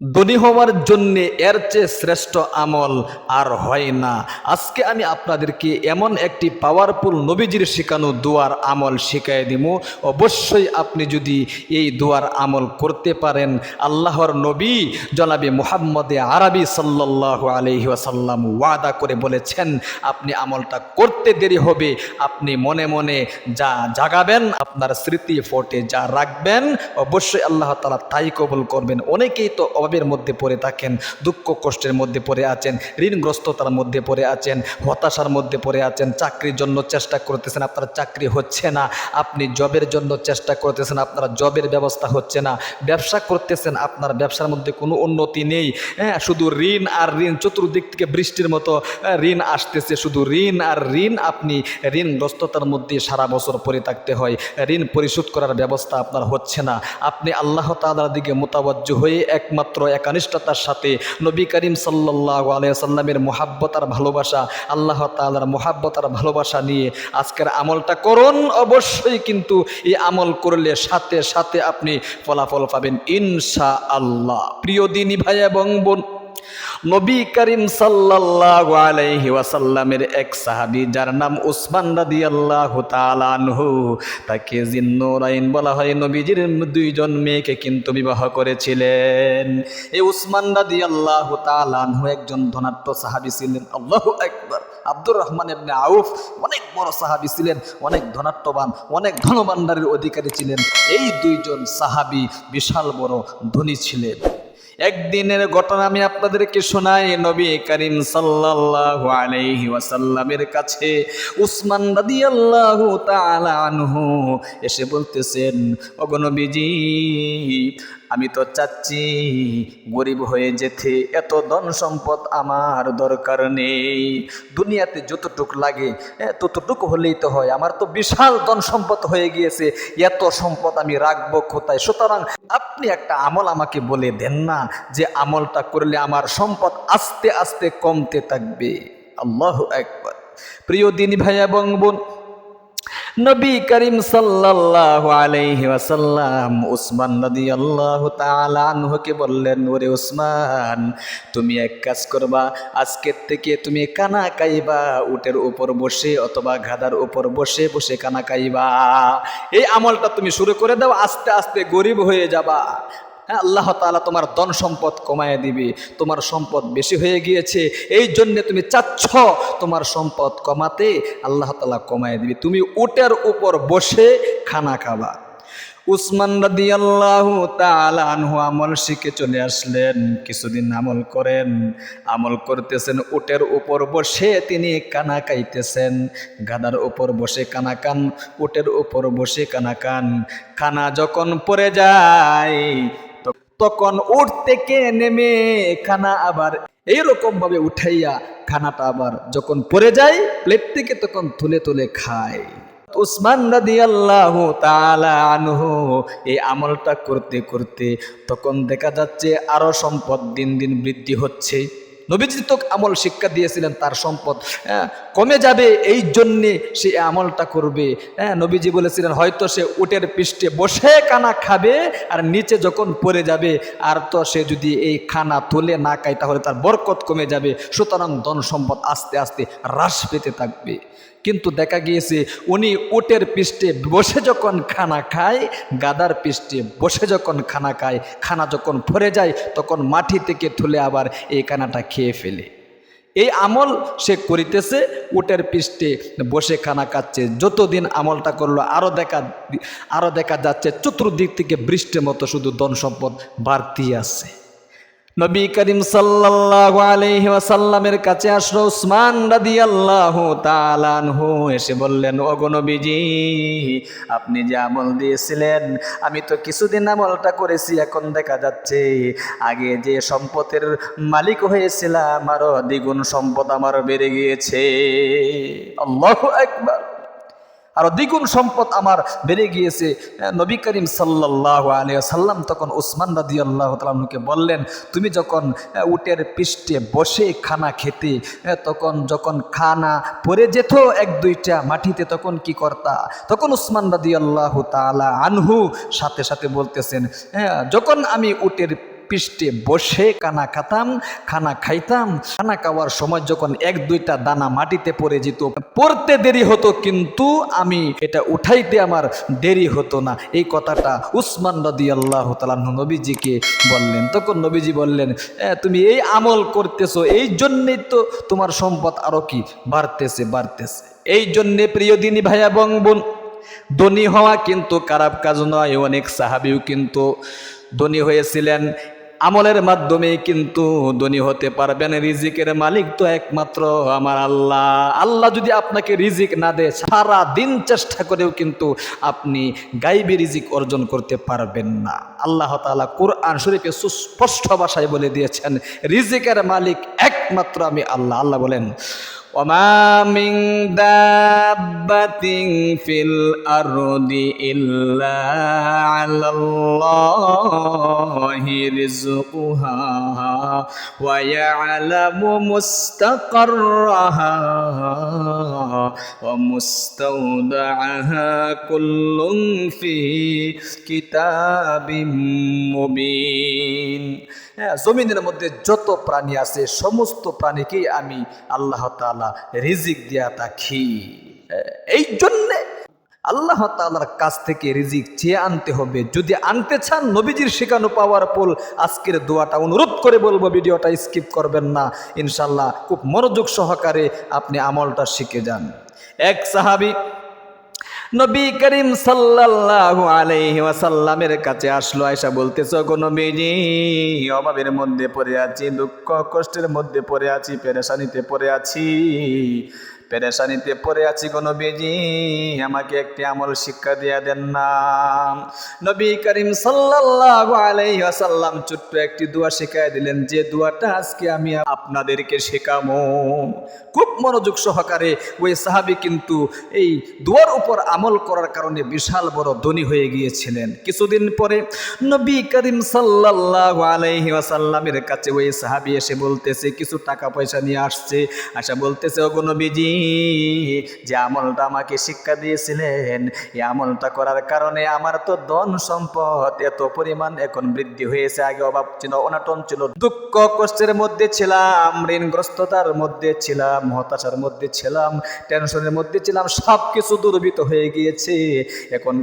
ধনী হওয়ার জন্যে এর চেয়ে শ্রেষ্ঠ আমল আর হয় না। আজকে আমি আপনাদেরকে এমন একটি পাওয়ারফুল নবীজির শেখানো দুয়ার আমল শিখাই দিব। অবশ্যই আপনি যদি এই দুয়ার আমল করতে পারেন, আল্লাহর নবী জনাবি মুহাম্মদে আরবি সাল্লাহ আলহি আসাল্লাম ওয়াদা করে বলেছেন, আপনি আমলটা করতে দেরি হবে, আপনি মনে মনে যা জাগাবেন, আপনার স্মৃতি ফোটে যা রাখবেন, অবশ্যই আল্লাহ তালা তাই কবুল করবেন। অনেকেই তো অভাবের মধ্যে পড়ে থাকেন, দুঃখ কষ্টের মধ্যে পড়ে আছেন, ঋণগ্রস্ততার মধ্যে পড়ে আছেন, হতাশার মধ্যে পড়ে আছেন, চাকরির জন্য চেষ্টা করতেছেন, আপনার চাকরি হচ্ছে না, আপনি জবের জন্য চেষ্টা করতেছেন, আপনার জবের ব্যবস্থা হচ্ছে না, ব্যবসা করতেছেন, আপনার ব্যবসার মধ্যে কোনো উন্নতি নেই হ্যাঁ শুধু ঋণ আর ঋণ, চতুর্দিক থেকে বৃষ্টির মতো ঋণ আসতেছে, শুধু ঋণ আর ঋণ আপনি ঋণগ্রস্ততার মধ্যে সারা বছর পরে থাকতে হয়, ঋণ পরিশোধ করার ব্যবস্থা আপনার হচ্ছে না, আপনি আল্লাহ তাআলার দিকে মোতাবজ্জ হয়ে একমাত্র একানিষ্ঠতার সাথে নবী করিম সাল্লাহ আলিয়াল্লামের মোহাব্বত আর ভালোবাসা, আল্লাহ তালার মোহাব্বত আর ভালোবাসা নিয়ে আজকের আমলটা করুন। অবশ্যই কিন্তু এই আমল করলে সাথে সাথে আপনি ফলাফল পাবেন ইনশা আল্লাহ প্রিয় দিনী ভাই এবং বোন নবী করিম সাল্লাল্লাহু আলাইহি ওয়াসাল্লামের এক সাহাবী, যার নাম উসমান রাদিয়াল্লাহু তাআলা আনহু, তাকে জিন্নুরাইন বলা হয়। নবীজির দুইজন মেয়েকে কিন্তু বিবাহ করেছিলেন। এই উসমান রাদিয়াল্লাহু তাআলা আনহু একজন ধনাঢ্য সাহাবী ছিলেন। আল্লাহু আকবার। আব্দুর রহমান ইবনে আউফ অনেক বড় সাহাবী ছিলেন, অনেক ধনাট্যবান অনেক ধনভাণ্ডারের অধিকারী ছিলেন। এই দুইজন সাহাবী বিশাল বড় ধনী ছিলেন। একদিনের ঘটনা আমি আপনাদেরকে শোনাই নবী করিম সাল্লাল্লাহু আলাইহি ওয়াসাল্লামের কাছে। উসমান রাদিয়াল্লাহু তাআলা আনহু এসে বলতেছেন, ওগো নবীজি আমি তো চাচ্ছি গরিব হয়ে যেতে। এত ধন সম্পদ আমার দরকার নেই। দুনিয়াতে যতটুক লাগে ততটুকু হলেই তো হয়। আমার তো বিশাল ধন সম্পদ হয়ে গিয়েছে। এত সম্পদ আমি রাখব কোথায়? সুতরাং আপনি একটা আমল আমাকে বলে দেন না যে আমলটা করলে আমার সম্পদ আস্তে আস্তে কমতে থাকবে। আল্লাহ একবার প্রিয় দিন ভাই এবং বোন নবী করিম সাল্লাল্লাহু আলাইহি ওয়াসাল্লাম উসমান রাদিয়াল্লাহু তাআলা আনহুকে বললেন, ওরে উসমান, তুমি এক কাজ করবা, আজকের থেকে তুমি কানা কাইবা, উটের উপর বসে অথবা গাধার উপর বসে বসে কানা কাইবা। এই আমলটা তুমি শুরু করে দাও, আস্তে আস্তে গরিব হয়ে যাবা। হ্যাঁ আল্লাহ তালা তোমার ধন সম্পদ কমায় দিবে, তোমার সম্পদ বেশি হয়ে গিয়েছে, এই জন্যে তুমি চাচ্ছ তোমার সম্পদ কমাতে, আল্লাহ তালা কমায় দিবে। তুমি উটের উপর বসে খানা খাবা। উসমান রাদিয়াল্লাহু তাআলা আনহু আমল শিখে চলে আসলেন, কিছুদিন আমল করেন, আমল করতেছেন, উটের উপর বসে তিনি কানা কাইতেছেন গাদার উপর বসে কানা কান উটের উপর বসে কানা কান খানা যখন পড়ে যায় তখন উঠ থেকে নেমে খানা আবার এইরকম ভাবে উঠাইয়া খানাটা আবার যখন পড়ে যায় প্লেট থেকে তখন তুলে তুলে খায়। উসমান রাদিয়াল্লাহু আল্লাহ এই আমলটা করতে করতে তখন দেখা যাচ্ছে আরও সম্পদ দিন দিন বৃদ্ধি হচ্ছে। নবীজি তো আমল শিক্ষা দিয়েছিলেন তার সম্পদ। হ্যাঁ, কমে যাবে এই জন্যে সে আমলটা করবে। হ্যাঁ নবীজি বলেছিলেন হয়তো সে উটের পৃষ্ঠে বসে কানা খাবে আর নিচে যখন পড়ে যাবে আর তো সে যদি এই খানা তুলে না খায় তাহলে তার বরকত কমে যাবে। সুতরাং ধন সম্পদ আস্তে আস্তে হ্রাস পেতে থাকবে। কিন্তু দেখা গিয়েছে, উনি উটের পৃষ্ঠে বসে যখন খানা খায়, গাদার পৃষ্ঠে বসে যখন খানা খায়, খানা যখন ভরে যায়, তখন মাটি থেকে তুলে আবার এই খানাটা খেয়ে ফেলে। এই আমল সে করিতেছে, উটের পৃষ্ঠে বসে খানা খাচ্ছে। যতদিন আমলটা করল আরও দেখা আরও দেখা যাচ্ছে, চতুর্দিক থেকে বৃষ্টির মতো শুধু ধন সম্পদ বাড়তি আছে। নবী করিম সাল্লাল্লাহু আলাইহি ওয়াসাল্লামের কাছে আসলো উসমান রাদিয়াল্লাহু তাআলা আনহু, এসে বললেন, ওগো নবীজি, আপনি যে আমল দিয়েছিলেন, আমি তো কিছুদিন আমলটা করেছি, এখন দেখা যাচ্ছে, আগে যে সম্পদের মালিক হয়েছিলাম, আরও দ্বিগুণ সম্পদ আমার বেড়ে গিয়েছে। আল্লাহু আকবার। আরও দ্বিগুণ সম্পদ আমার বেড়ে গিয়েছে। নবী করিম সাল্লাহ আলিয়া সাল্লাম তখন উসমান রাদি আল্লাহ তালকে বললেন, তুমি যখন উটের পৃষ্ঠে বসে খানা খেতে তখন যখন খানা পরে যেত এক দুইটা মাটিতে, তখন কি করতা? তখন উসমান রাদি আল্লাহ তালা আনহু সাথে সাথে বলতেছেন হ্যাঁ যখন আমি উটের পৃষ্ঠে বসে কানা খাতাম খানা খাইতাম। খানা খাওয়ার সময় যখন এক দুইটা দানা মাটিতে পড়ে যেত পড়তে দেরি হতো কিন্তু আমি এটা উঠাইতে আমার দেরি হতো না। এই কথাটা উসমান রদি আল্লাহ তালাহ নবীজিকে বললেন। তখন নবীজি বললেন "এ, তুমি এই আমল করতেছো এই জন্যেই তো তোমার সম্পদ আরও কি? বাড়তেছে বাড়তেছে। এই জন্যে প্রিয় দিনী ভাই এবং বোন ধনী হওয়া কিন্তু খারাপ কাজ নয়। অনেক সাহাবিও কিন্তু ধনী হয়েছিলেন। আমলের মাধ্যমে কিন্তু ধনী হতে পারবেন। রিজিকের মালিক তো একমাত্র আমার আল্লাহ। আল্লাহ যদি আপনাকে রিজিক না দেয় সারা দিন চেষ্টা করেও কিন্তু আপনি গাইবি রিজিক অর্জন করতে পারবেন না। আল্লাহ তাআলা কোরআন শরীফে সুস্পষ্ট ভাষায় বলে দিয়েছেন, রিজিকের মালিক একমাত্র আমি আল্লাহ। আল্লাহ বলেন وما من دابة في الأرض إلا على الله رزقها ويعلم مستقرها ومستودعها كل في كتاب مبين হ্যাঁ জমিনের মধ্যে যত প্রাণী আছে, সমস্ত প্রাণীকেই আমি আল্লাহ তাআলা রিজিক দিয়া থাকি এই জন্যে আল্লাহ তাআলার কাছ থেকে রিজিক চেয়ে আনতে হবে। যদি আনতে চান নবীজির শেখানো পাওয়ার পোল, আজকের দোয়াটা অনুরোধ করে বলব, ভিডিওটা স্কিপ করবেন না। ইনশাল্লাহ খুব মনোযোগ সহকারে আপনি আমলটা শিখে যান। এক সাহাবি নবী করিম সাল্লাল্লাহু আলাইহি ওয়াসাল্লামের কাছে আসলো, আয়সা বলতেছ গো নবীজি অভাবের মধ্যে পড়ে আছি, দুঃখ কষ্টের মধ্যে পড়ে আছি, পেরেশানিতে পড়ে আছি। পেরেশানিতে পড়ে আছি গো নবীজি, আমাকে একটি আমল শিক্ষা দিয়া দেন না। নবী করিম সাল্লাল্লাহু আলাইহি ওয়াসাল্লাম ছোট্ট একটি দোয়া শিখাই দিলেন, যে দোয়াটা আজকে আমি আপনাদেরকে শেখাবো খুব মনোযোগ সহকারে ওই সাহাবি কিন্তু এই দোয়ার উপর আমল করার কারণে বিশাল বড় ধনী হয়ে গিয়েছিলেন। কিছুদিন পরে নবী করিম সাল্লাল্লাহু আলাইহি ওয়াসাল্লামের কাছে ওই সাহাবি এসে বলতেছে, কিছু টাকা পয়সা নিয়ে আসছে। আশা বলতেছে, ওগো নবীজি যে আমলটা আমাকে শিক্ষা দিয়েছিলেন, এই আমলটা করার কারণে আমার তো ধন সম্পদ এত পরিমাণ এখন বৃদ্ধি হয়েছে। আগে অভাব ছিল, অনাটন ছিল, দুঃখ কষ্টের মধ্যে ছিলাম, ঋণগ্রস্ততার মধ্যে ছিলাম, হতাশার মধ্যে ছিলাম, টেনশনের মধ্যে ছিলাম সব কিছু দুর্বৃত হয়ে গিয়েছে। এখন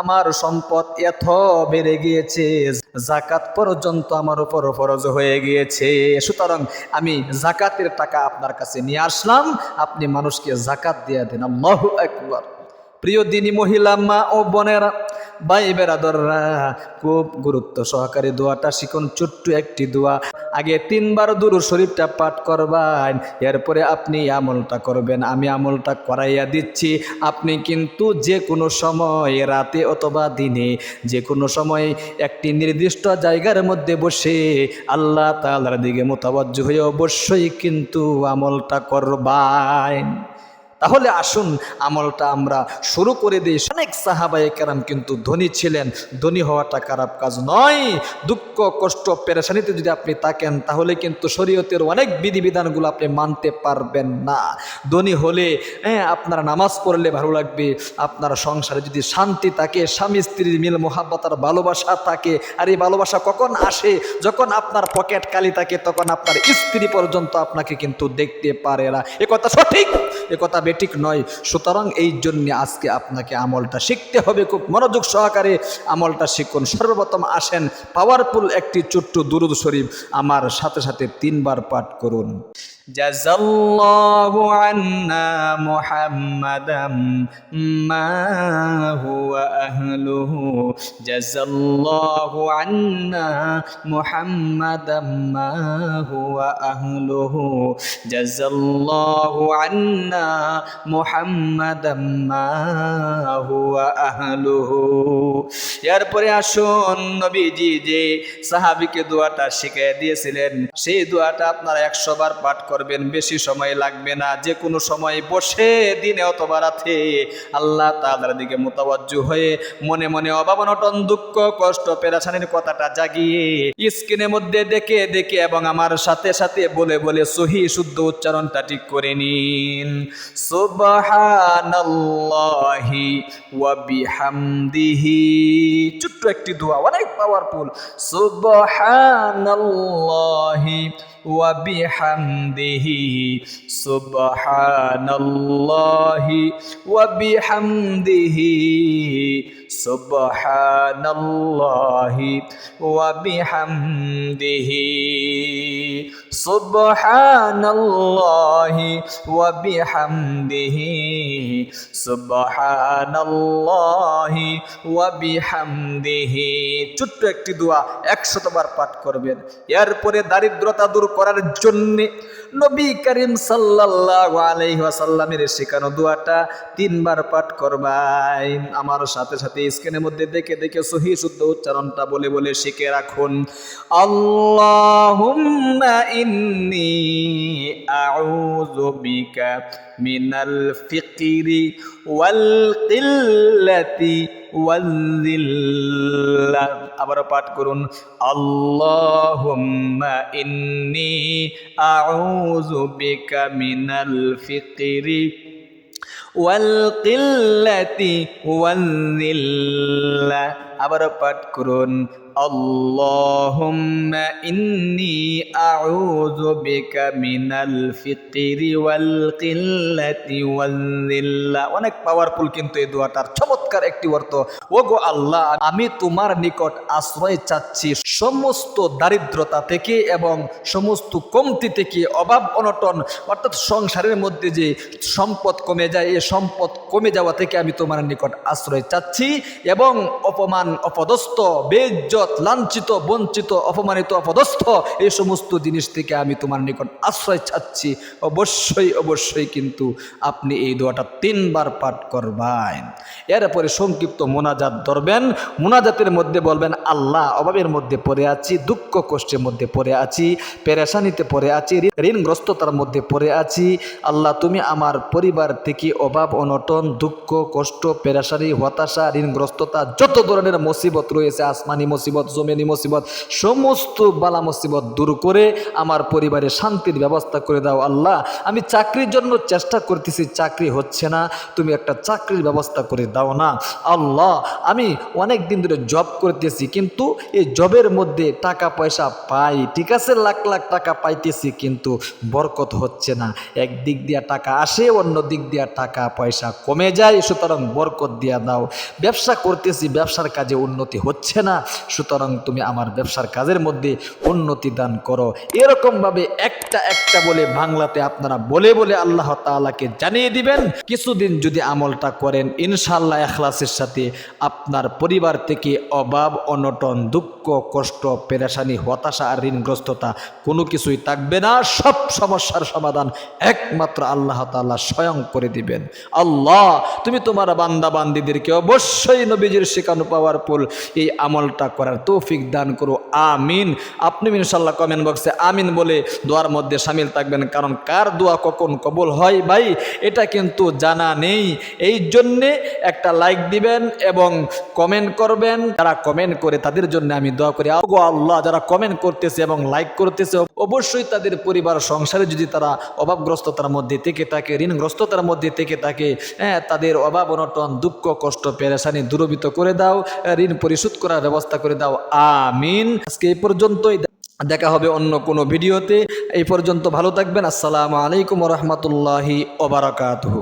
আমার সম্পদ এত বেড়ে গিয়েছে জাকাত পর্যন্ত আমার উপর ফরজ হয়ে গিয়েছে। সুতরাং আমি জাকাতের টাকা আপনার কাছে নিয়ে আসলাম। আপনি মানুষকে জাকাত দিয়ে দিন। আল্লাহ একবার প্রিয় দিনী মহিলা, মা ও বোনেরা ভাই বেরাদররা খুব গুরুত্ব সহকারে দোয়াটা শিখুন। ছোট্ট একটি দোয়া। আগে তিনবার দুরু শরীফটা পাঠ করবেন, এরপরে আপনি আমলটা করবেন। আমি আমলটা করাইয়া দিচ্ছি। আপনি কিন্তু যে কোনো সময় রাতে অথবা দিনে যে কোনো সময় একটি নির্দিষ্ট জায়গার মধ্যে বসে আল্লাহ তালার দিকে মোতাবজ্জ হয়ে অবশ্যই কিন্তু আমলটা করবেন। তাহলে আসুন আমলটা আমরা শুরু করে দিই। অনেক সাহাবায়ে কেরাম কিন্তু ধনী ছিলেন। ধনী হওয়াটা খারাপ কাজ নয়। দুঃখ, কষ্ট, পেরেশানিতে যদি আপনি তাকেন তাহলে কিন্তু শরীয়তের অনেক বিধিবিধানগুলো আপনি মানতে পারবেন না। ধনী হলে হ্যাঁ আপনার নামাজ পড়লে ভালো লাগবে। আপনার সংসারে যদি শান্তি থাকে, স্বামী স্ত্রীর মিল মোহাব্বতার ভালোবাসা থাকে, আর এই ভালোবাসা কখন আসে? যখন আপনার পকেট কালি থাকে, তখন আপনার স্ত্রী পর্যন্ত আপনাকে কিন্তু দেখতে পারে না। এ কথা সঠিক, এ কথা বেঠিক নয়। সুতরাং এই জন্য আজকে আপনাকে আমলটা শিখতে হবে। খুব মনোযোগ সহকারে আমলটা শিখুন। সর্বপ্রথম আসেন পাওয়ারফুল একটি ছোট্ট দুরুদ শরীফ আমার সাথে সাথে তিনবার পাঠ করুন। জাজাল্লাহু আন্না মুহাম্মাদাম মা হুয়া আহলুহু। জাজাল্লাহু আন্না মুহাম্মাদাম মা হুয়া আহলুহু। জাজাল্লাহু আন্না এরপরে আসুন নবীজি যে সাহাবিকে দোয়াটা শিখিয়ে দিয়েছিলেন, সেই দোয়াটা আপনারা একশো বার পাঠ করবেন, বেশি সময় লাগবে না। যে কোনো সময় বসে দিনে অথবা রাতে আল্লাহ তাআলার দিকে মোতাবজ্জু হয়ে মনে মনে অভাব অনটন, দুঃখ, কষ্ট, পেরাশানির কথাটা জাগিয়ে স্ক্রিনের মধ্যে দেখে দেখে এবং আমার সাথে সাথে বলে বলে সহি শুদ্ধ উচ্চারণটা ঠিক করে নিন। সুবহানাল্লাহি ওয়া বিহামদিহি। ছোট্ট একটি দোয়া অনেক পাওয়ারফুল সুবহানাল্লাহি ওয়া বিহামদিহি। সুবহানাল্লাহি ওয়া বিহামদিহি। সুবহানাল্লাহি ওয়া বিহামদিহি। সুবহানাল্লাহি ওয়া বিহামদিহি। সুবহানাল্লাহি ওয়া বিহামদিহি। ছোট্ট একটি দোয়া একশতবার পাঠ করবেন। এরপরে দারিদ্রতা দূর করার জন্য নবী করিম সাল্লাল্লাহু আলাইহি ওয়াসাল্লামের শেখানো দোয়াটা তিনবার পাঠ করবাই আমার সাথে সাথে স্ক্রিনের মধ্যে দেখে দেখে সহি শুদ্ধ উচ্চারণটা বলে বলে শিখে রাখুন। আল্লাহুম্মা ইন্নি আউযু বিকা মিনাল ফিকরি ওয়াল কিল্লাতি আবারও পাঠ করুন। আল্লাহুম্মা ইন্নি আউযু বিকা মিনাল ফিকরি ওয়ালকিল্লাতি ওয়াল্লিল্লাহ আবারও পাঠ করুন। ইন্নি আউযু বিকা মিনাল ফিকরি ওয়াল কিল্লাতি ওয়াল্লিল্লাহ অনেক পাওয়ারফুল কিন্তু এই দোয়াটার, চমৎকার একটি অর্থ। ও গো আল্লাহ, আমি তোমার নিকট আশ্রয় চাচ্ছি সমস্ত দারিদ্রতা থেকে এবং সমস্ত কমতি থেকে, অভাব অনটন, অর্থাৎ সংসারের মধ্যে যে সম্পদ কমে যায়, এই সম্পদ কমে যাওয়া থেকে আমি তোমার নিকট আশ্রয় চাচ্ছি এবং অপমান, অপদস্থ, বেজ্জত লাঞ্ছিত, বঞ্চিত, অপমানিত, অপদস্থ, এই সমস্ত জিনিস থেকে আমি তোমার নিকট আশ্রয় চাচ্ছি। অবশ্যই অবশ্যই কিন্তু আপনি এই দোয়াটা তিনবার পাঠ করবেন। এরপরে সংক্ষিপ্ত মোনাজাত ধরবেন। মোনাজাতের মধ্যে বলবেন, আল্লাহ অভাবের মধ্যে পড়ে আছি, দুঃখ কষ্টের মধ্যে পড়ে আছি, পেরেশানিতে পড়ে আছি ঋণগ্রস্ততার মধ্যে পড়ে আছি। আল্লাহ, তুমি আমার পরিবার থেকে অভাব, অনটন, দুঃখ, কষ্ট, পেরেশানি, হতাশা, ঋণগ্রস্ততা, যত ধরনের মুসিবত রয়েছে, আসমানি মুসিবত জমেনি মুসিবত, সমস্ত বালা মুসিবত দূর করে আমার পরিবারে শান্তির ব্যবস্থা করে দাও আল্লাহ। আমি চাকরির জন্য চেষ্টা করতেছি, চাকরি হচ্ছে না। তুমি একটা চাকরির ব্যবস্থা করে দাও না। আল্লাহ, আমি অনেক দিন ধরে জব করতেছি, কিন্তু এই জবের মধ্যে টাকা পয়সা পাই। ঠিক আছে, লাখ লাখ টাকা পাইতেছি, কিন্তু বরকত হচ্ছে না। এক দিক দিয়া টাকা আসে, অন্য দিক দিয়া টাকা পয়সা কমে যায়, সুতরাং বরকত দিয়া দাও। ব্যবসা করতেছি, ব্যবসার কাজে উন্নতি হচ্ছে না। সুতরাং তুমি আমার ব্যবসার কাজের মধ্যে উন্নতি দান করো। এরকমভাবে একটা একটা বলে বাংলাতে আপনারা বলে বলে আল্লাহ তাআলাকে জানিয়ে দিবেন। কিছুদিন যদি আমলটা করেন ইনশাল্লাহ এখলাসের সাথে আপনার পরিবার থেকে অভাব, অনটন, দুঃখ, কষ্ট, পেরেশানি, হতাশা আর ঋণগ্রস্ততা কোনো কিছুই থাকবে না। সব সমস্যার সমাধান একমাত্র আল্লাহ তাআলা স্বয়ং করে দিবেন। আল্লাহ, তুমি তোমার বান্দা বান্দিদেরকে অবশ্যই নবীজির শেখানো পাওয়ার পুল এই আমলটা করার তৌফিক দান করো, আমিন। আপনি ইনশাল্লাহ কমেন্ট বক্সে আমিন বলে দোয়ার মধ্যে সামিল থাকবেন, কারণ কার দোয়া কখন কবুল হয় ভাই? এটা কিন্তু জানা নেই। এই জন্যে একটা লাইক দিবেন এবং কমেন্ট করবেন। যারা কমেন্ট করে, তাদের জন্য আমি দোয়া করি। আগো আল্লাহ, যারা কমেন্ট করতেছে এবং লাইক করতেছে, অবশ্যই তাদের পরিবার, সংসারে যদি তারা অভাবগ্রস্ততার মধ্যে থেকে থাকে, ঋণগ্রস্ততার মধ্যে থেকে থাকে হ্যাঁ তাদের অভাব অনটন, দুঃখ, কষ্ট, পেরেশানি দূরবিত করে দাও, ঋণ পরিশোধ করার ব্যবস্থা করে দাও, আমিন। আজকে এই পর্যন্তই। দেখা হবে অন্য কোনো ভিডিওতে। এই পর্যন্ত ভালো থাকবেন। আসসালামু আলাইকুম রহমতুল্লাহি ওবরাকাতহু